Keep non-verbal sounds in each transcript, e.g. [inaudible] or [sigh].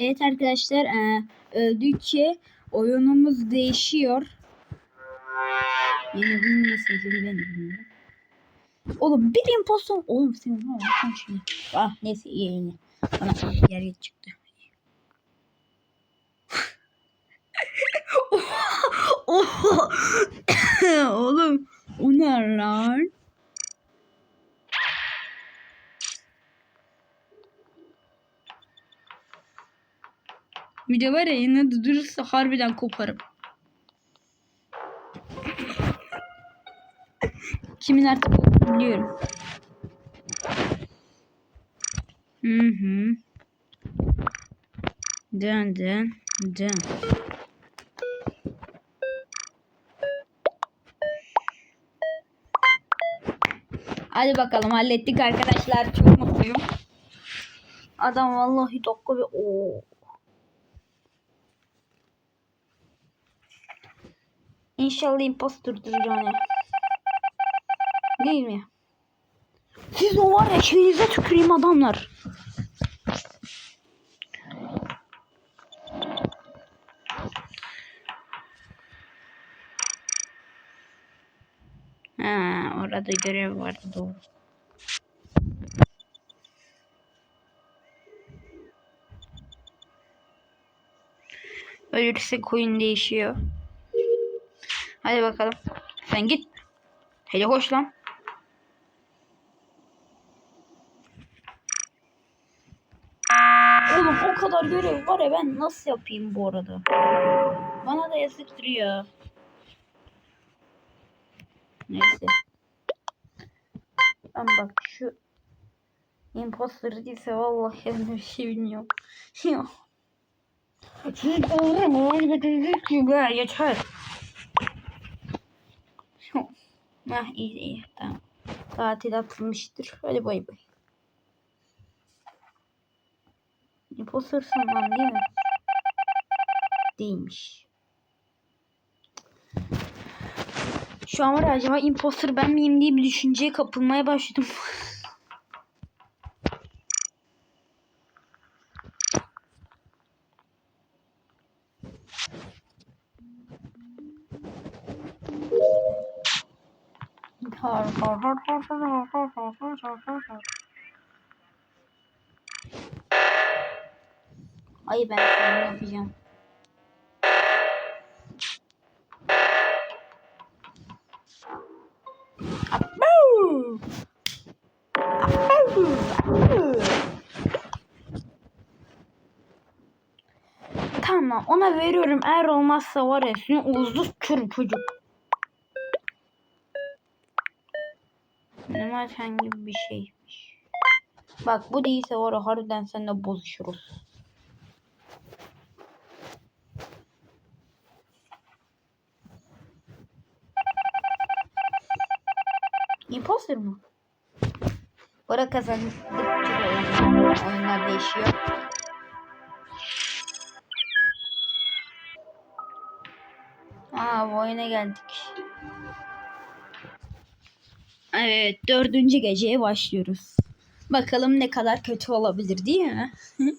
Evet arkadaşlar e, öldükçe oyunumuz değişiyor. Yeni nasıl izledi ben bilmiyorum. Oğlum bir impostor. Oğlum senin ne oldu? Şimdi. Ah neyse iyi iyi. Bana yer çıktı. [laughs] [coughs] Oğlum o ne lan? Bir de var ya yine durursa harbiden koparım. Kimin artık biliyorum. Hı hı. Dön dön dön. Hadi bakalım hallettik arkadaşlar. Çok mutluyum. Adam vallahi dakika bir o. İnşallah impostordur yani. Değil mi? Siz o var ya şeyinize tüküreyim adamlar. Ha, orada görev vardı doğru. Ölürse koyun değişiyor. Hadi bakalım. Sen git. Hele hoş lan. Oğlum o kadar görev var ya ben nasıl yapayım bu arada? Bana da yazıktır ya. Neyse. Ben bak şu imposter değilse vallahi ben bir şey bilmiyorum. [laughs] Ya. Siz doğru mu? Yeter. Hah iyi iyi tamam. Tatil atılmıştır. Hadi bay bay. Imposter'sın lan değil mi? Değilmiş. Şu an var acaba imposter ben miyim diye bir düşünceye kapılmaya başladım. [laughs] Ay ben sana yapacağım. Abu! Tamam ona veriyorum. Eğer olmazsa var ya seni uzun çocuk. Menemen gibi bir şeymiş. Bak bu değilse var harbiden seninle bozuşuruz. Imposter mı? Para kazandıkça oyunlar, oyunlar değişiyor. Aa bu oyuna geldik. Evet dördüncü geceye başlıyoruz. Bakalım ne kadar kötü olabilir değil mi? [laughs]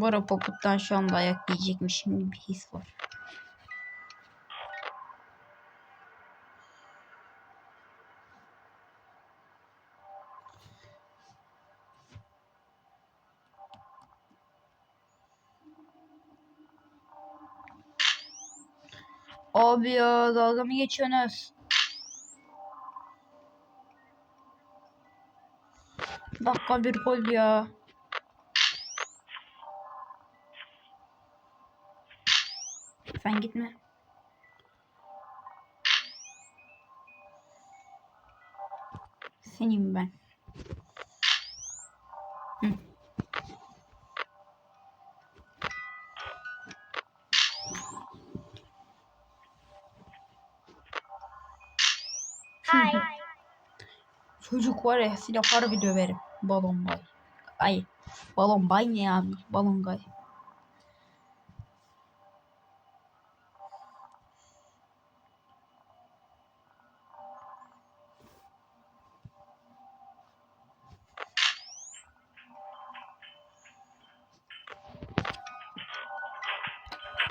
Bora Poput'tan şu anda ayak yiyecekmişim gibi bir his var. Abi ya dalga mı geçiyorsunuz? Dakika bir gol ya. Sen gitme. Senin ben. Hı. Hi. Çocuk var ya silah harbi döverim. Balon bay. Ay balon bay ne ya? Balon bay.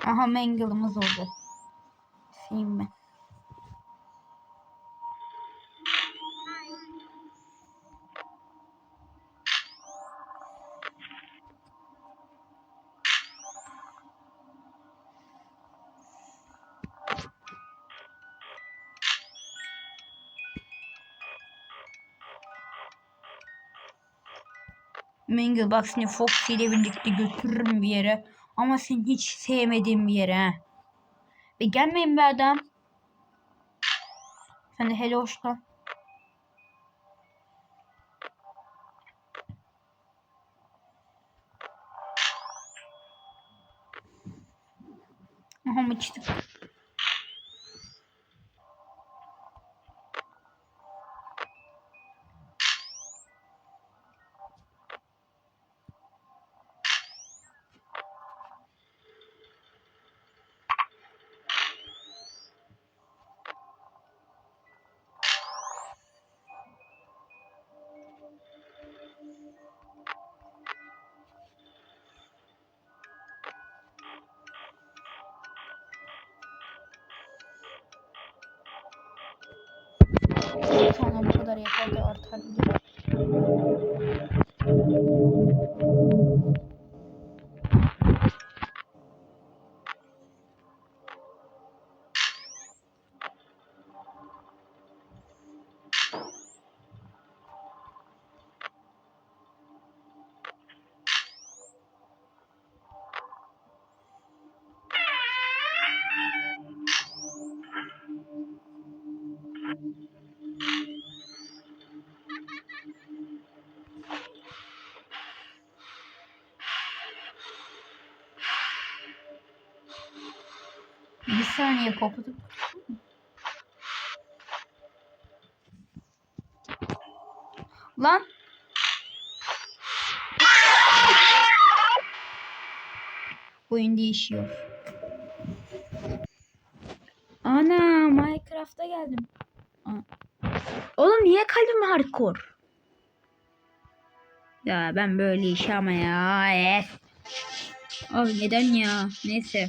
Aha mangle'ımız oldu. Film mi? Mangle bak seni Foxy ile birlikte götürürüm bir yere. Ama seni hiç sevmediğim bir yere. ha. Ve gelmeyin be adam. Sen de hele hoş lan. Aha mıçtık. Sonra bu kadar yeter de artar bir Bir saniye kopuduk. Lan. Oyun değişiyor. Ana Minecraft'a geldim. Oğlum niye kalbim hardcore? Ya ben böyle iş ama ya. Evet. Abi neden ya? Neyse.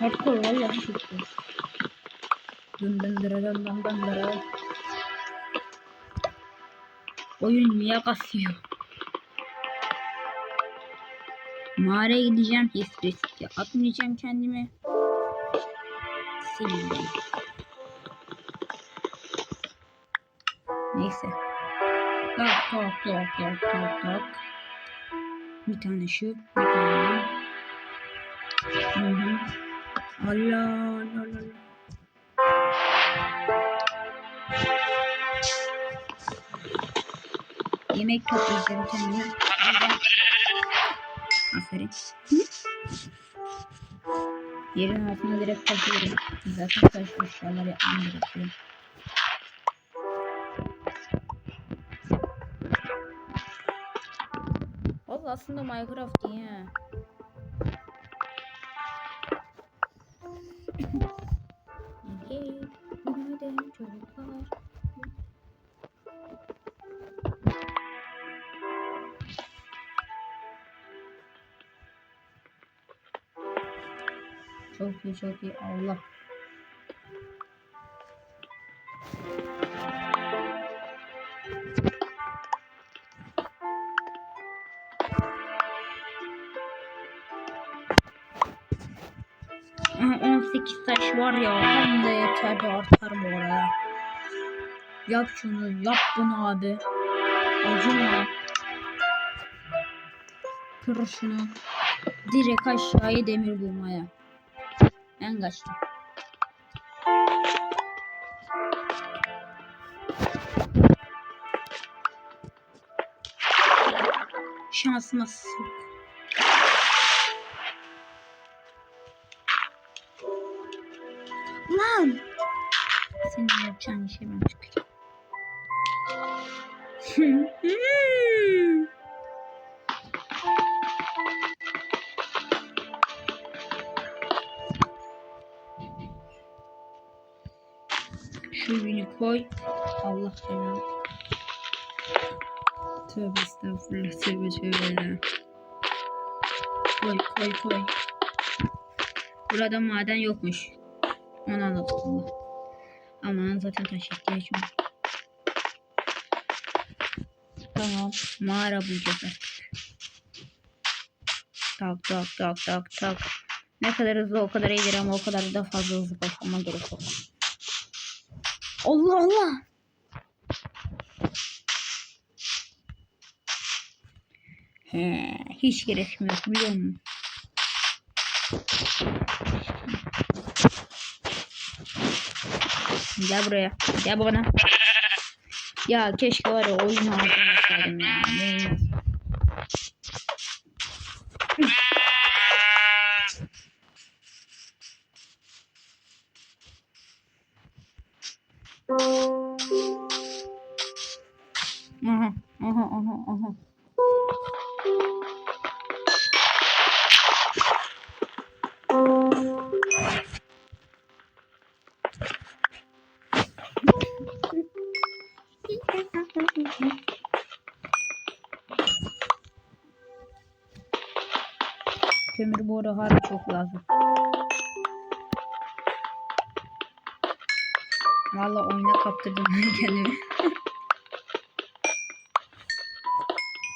Hardcore vallahi çok iyi. Dın dın dıra dın dın dın dıra. Oyun niye kasıyor? Mağaraya gideceğim. Hiç riske atmayacağım kendimi. Sildim. Neyse. Tak tak tak tak tak tak. Bir tane şu, bir tane. Hı hı. Allah Allah Allah. Yemek toplayacağım kendime. Aferin. Yerin altına direkt kazıyorum. Zaten taş eşyalar yapmam gerekiyor. Valla aslında Minecraft iyi. Günaydın çocuklar. Çok iyi çok iyi Allah. Var ya hem de yeter de artar bu. Yap şunu yap bunu abi. Acıma. Kır şunu. Direkt aşağıya demir bulmaya. Ben kaçtım. Şansıma sok. Yapacağın işe ben. [laughs] Şu yünü koy. Allah belanı. Tövbe estağfurullah tövbe tövbe. Koy koy koy. Burada maden yokmuş. Onu Allah. Aman zaten taş ihtiyacım var. Tamam. Mağara bulacağız artık. Tak tak tak tak tak. Ne kadar hızlı o kadar iyidir ama o kadar da fazla hızlı başlama gerek yok. Allah Allah. He, hiç gerekmiyor biliyor musun? Gel buraya. Gel bana. Ya keşke var ya oyunu harcamasaydım ya. Neyiniz? Kömür bu ara harbi çok lazım. Valla oyuna kaptırdım [laughs] kendimi.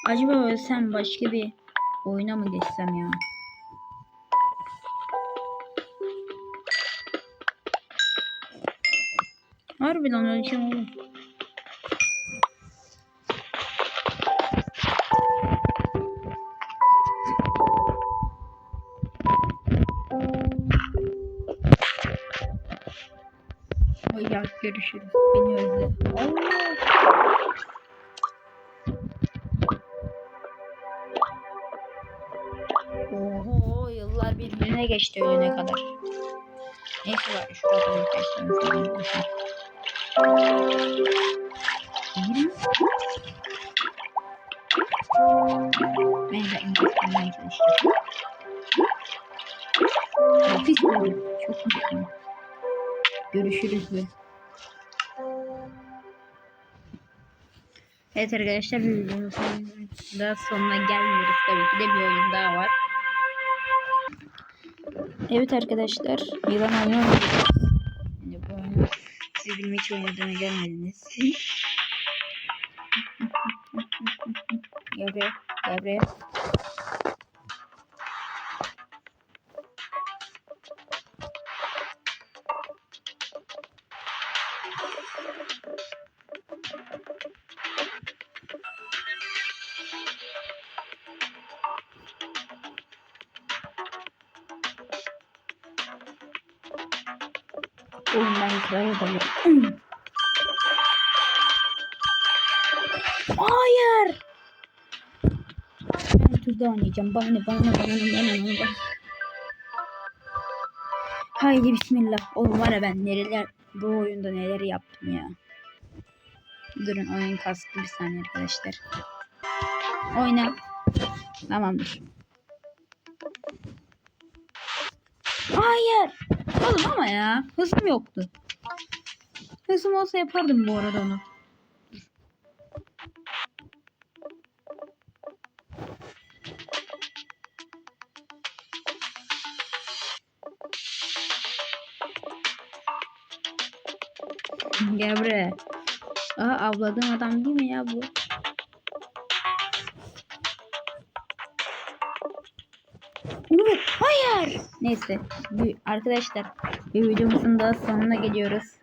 Acaba ölsem başka bir oyuna mı geçsem ya? Harbiden öleceğim oğlum. Görüşürüz. Beni özle. Oho yıllar birbirine geçti ölene kadar. Neyse var şu adamı mi? Ben de İngilizce'den çalıştım. Çok mutluyum. Görüşürüz be. Evet arkadaşlar videomuzun da sonuna gelmiyoruz tabii ki de bir oyun daha var. Evet arkadaşlar yılan oyunu oynuyoruz. Yani bu oyunu siz benim hiç oynadığımı görmediniz. gel [laughs] buraya, gel buraya. Dalıyorum. Hayır. Ben tuzda oynayacağım. Bana bana bana bana ne bana. Haydi bismillah. Oğlum var ya ben nereler bu oyunda neler yaptım ya. Durun oyun kastı bir saniye arkadaşlar. Oyna. Tamamdır. Hayır. Oğlum ama ya. Hızım yoktu. Hızım olsa yapardım bu arada onu. Gel buraya. Aha avladığım adam değil mi ya bu? Hayır. Neyse, arkadaşlar bir videomuzun da sonuna geliyoruz.